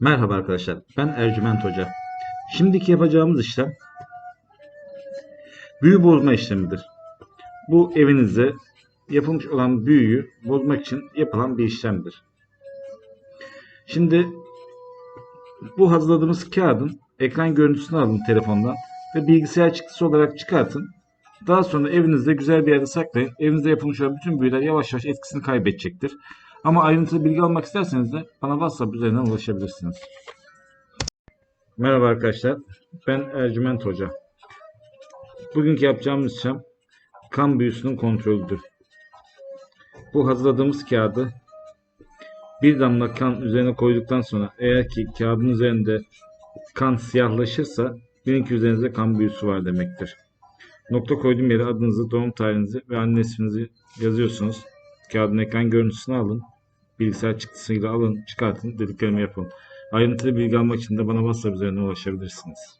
Merhaba arkadaşlar, ben Ercüment Hoca. Şimdiki yapacağımız işlem büyü bozma işlemidir. Bu evinizde yapılmış olan büyüyü bozmak için yapılan bir işlemdir. Şimdi bu hazırladığımız kağıdın ekran görüntüsünü alın telefondan ve bilgisayar çıktısı olarak çıkartın. Daha sonra evinizde güzel bir yerde saklayın. Evinizde yapılmış olan bütün büyüler yavaş yavaş etkisini kaybedecektir. Ama ayrıntılı bilgi almak isterseniz de bana WhatsApp üzerinden ulaşabilirsiniz. Merhaba arkadaşlar. Ben Ercüment Hoca. Bugünkü yapacağımız işlem kan büyüsünün kontrolüdür. Bu hazırladığımız kağıdı bir damla kan üzerine koyduktan sonra eğer ki kağıdın üzerinde kan siyahlaşırsa bilin ki üzerinizde kan büyüsü var demektir. Nokta koyduğum yere adınızı, doğum tarihinizi ve anne isminizi yazıyorsunuz. Kağıdın ekran görüntüsünü alın. Bilgisayar çıktısıyla alın, çıkartın, dediklerimi yapın. Ayrıntılı bilgi almak için de bana WhatsApp üzerinden ulaşabilirsiniz.